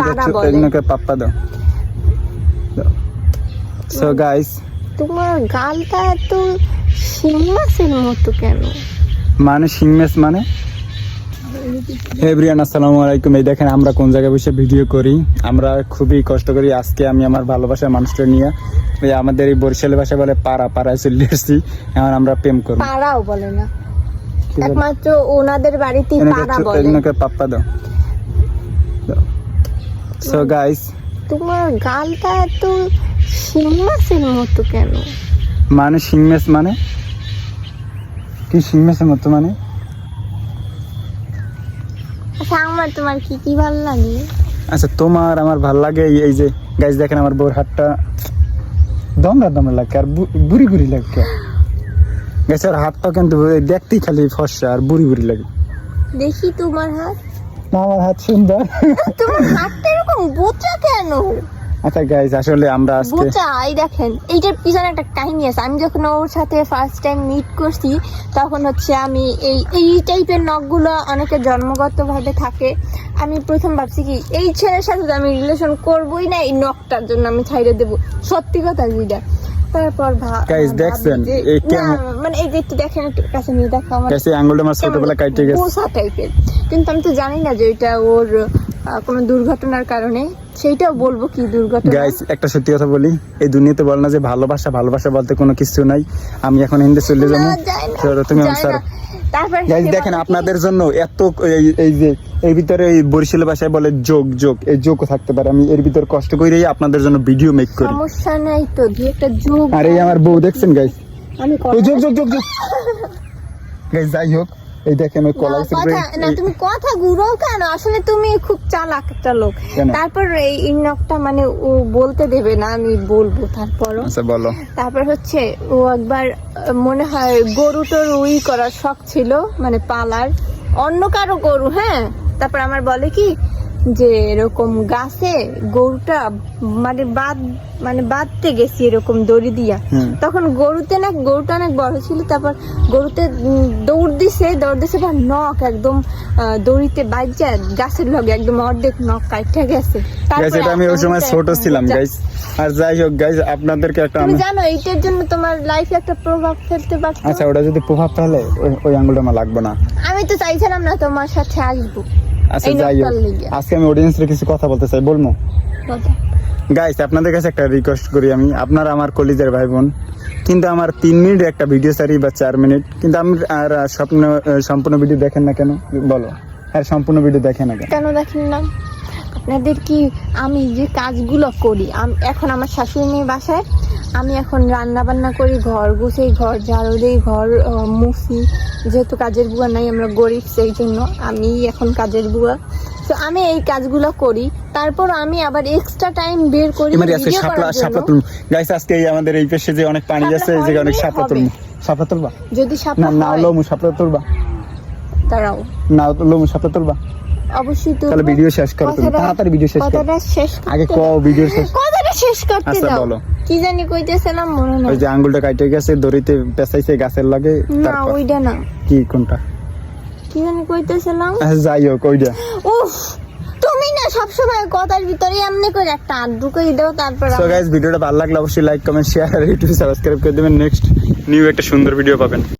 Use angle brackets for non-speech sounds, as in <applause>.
পাড়া বলে। এগুলোকে পাপ্পা দাও। সো গাইস তোমার গালটা এত শিং মতো কেন? মানে মানে? এভরিয়ান আসসালামু আলাইকুম। এই দেখেন আমরা কোন জায়গায় বসে ভিডিও করি? আমরা খুবই কষ্ট করি। আজকে আমি আমার ভালোবাসার মানুষটা নিয়ে ওই আমাদের এই বরিশালের ভাষা বলে পাড়া পাড়ায় চলে এসেছি এখন আমরা প্রেম করব। পাড়াও বলে না। একমাত্র ওনাদের বাড়িতেই পাড়া বলে। এগুলোকে পাপ্পা দাও। সো গাইস তোমার গালটা এত শিং মতো কেন? মানে সিংমেস মানে? কি সিংমেসের মতো মানে? আচ্ছা আমার তোমার কি কি ভালো লাগে? আচ্ছা তোমার আমার ভালো লাগে এই- যে গাইস দেখেন আমার বউর হাতটা দমরা দমরা লাগে আর বুড়ি বুড়ি লাগে। গাইস আর হাতটা কিন্তু দেখতেই খালি ফর্সা আর বুড়ি বুড়ি লাগে। দেখি তোমার হাত। আমার হাত সুন্দর। তোমার হাতটা এরকম বোচা কেন? আচ্ছা গাইস আসলে আমরা আজকে এই দেখেন এইটার পিছনে একটা কাহিনী আছে। আমি যখন ওর সাথে ফার্স্ট টাইম মিট করছি তখন হচ্ছে আমি এই এই টাইপের নখগুলো অনেকের জন্মগতভাবে থাকে। আমি প্রথম ভাবছি কি এই ছেলের সাথে আমি রিলেশন করবোই না এই নখটার জন্য আমি ছাইড়ে দেবো। সত্যি কথা যেটা তারপর ভা- দেখছেন? এই মানে এই যে একটু দেখেন একটু কাছে নিয়ে দেখো আমার গাইস আঙ্গুলটা আমার ছোটবেলা কাটতে গেছে। পোষা টাইপের কিন্তু আমি তো জানি না যে এটা ওর কোনো দুর্ঘটনার কারণে। সেইটাও বলব কি দুর্ঘটনা? গাইস একটা সত্যি কথা বলি এই দুনিয়াতে বল না যে ভালোবাসা ভালোবাসা বলতে কোনো কিছু নাই। আমি এখন হিন্দে চলে যাব। তুমি গাইজ দেখেন আপনাদের জন্য এত এই- যে এর ভিতরে এই বরিশাল ভাষায় বলে যোগ যোগ এই যোগ থাকতে পারে। আমি এর ভিতর কষ্ট করেই আপনাদের জন্য ভিডিও মেক করি। সমস্যা নাই তো দুই একটা যোগ আর এই আমার বউ দেখছেন গাইস আমি যোগ যোগ যোগ <laughs> যোগ। গাইজ যাই হোক। এই দেখে আমি না, তুমি কথা কেন? আসলে তুমি খুব চালাক একটা লোক। তারপর এই ইনকটা মানে ও বলতে দেবে না আমি বলব তারপর আচ্ছা বলো। তারপর হচ্ছে ও একবার মনে হয় গরু টরু উই করার শখ ছিল মানে পালার। অন্য কারও গরু হ্যাঁ? তারপর আমার বলে কি যে এরকম গাছে গরুটা মানে বাদ মানে বাঁধতে গেছি এরকম দড়ি দিয়া। তখন গরুতে না গরুটা অনেক বড় ছিল তারপর গরুতে দৌড় দিছে দৌড় দিছে বা নখ একদম দড়িতে বাজ্যা গাছের লগে একদম অর্ধেক নখ কাইটা গেছে। এটা আমি ওই সময় ছোট ছিলাম গাইজ আর যাই হোক গাইজ আপনাদেরকে একটা তুমি আমি জানো এইটার জন্য তোমার লাইফে একটা প্রভাব ফেলতে পারতো? আচ্ছা ওটা যদি প্রভাব ওই- ওই আঙ্গুলটা আমার লাগবে না। আমি তো চাইছিলাম না তোমার সাথে আসব। আচ্ছা যাই হোক। আজকে আমি অডিয়েন্সের কিছু কথা বলতে চাই বলব গাইস আপনাদের কাছে একটা রিকোয়েস্ট করি আমি। আপনারা আমার কলিজের ভাই বোন কিন্তু আমার তিন মিনিট একটা ভিডিও সারি বা চার মিনিট কিন্তু আমি আর স্বপ্ন সম্পূর্ণ ভিডিও দেখেন না কেন? বলো। আর সম্পূর্ণ ভিডিও দেখেন না কেন? কেন দেখেন না? আপনাদের কি আমি যে কাজগুলো করি আম- এখন আমার শাশুড়ি মেয়ে বাসায় আমি এখন রান্না বান্না করি ঘর গুছাই ঘর ঝাড়ু দিই ঘর মুছি। যেহেতু কাজের বুয়া নাই আমরা গরিব সেই জন্য আমি এখন কাজের বুয়া। তো আমি এই কাজগুলো করি। তারপর আমি আবার এক্সট্রা টাইম বের করি ভিডিও শাপলা করার জন্য। গাইস আজকে আমাদের এই পেশে যে অনেক পানি শাপলা আছে এই জায়গায় অনেক শাপলা তুলবো। শাপলা তুলবা? যদি না সাপলা না লমু শাপলা তুলবা। দাঁড়াও। না লমু শাপলা তুলবা। অবশ্যই তো তাহলে ভিডিও শেষ করো তুমি তাড়াতাড়ি ভিডিও শেষ করো। শেষ আগে ক ভিডিও শেষ। কথাটা শেষ করতে আচ্ছা, দাও। বলো। কি জানি কইতেছিলাম মনে নাই। ওই যে আঙ্গুলটা কাটে গেছে দড়িতে পেছাইছে গাছের লাগে না ওইটা না। কি কোনটা? কি জানি কইতেছিলাম যাই হোক ওইটা উফ তুমি না সবসময় কথার ভিতরে এমনি করে একটা আড্ডু কই দাও তারপর সো গাইস ভিডিওটা ভালো লাগলে অবশ্যই লাইক কমেন্ট শেয়ার আর ইউটিউব সাবস্ক্রাইব করে দেবেন। নেক্সট নিউ একটা সুন্দর ভিডিও পাবেন।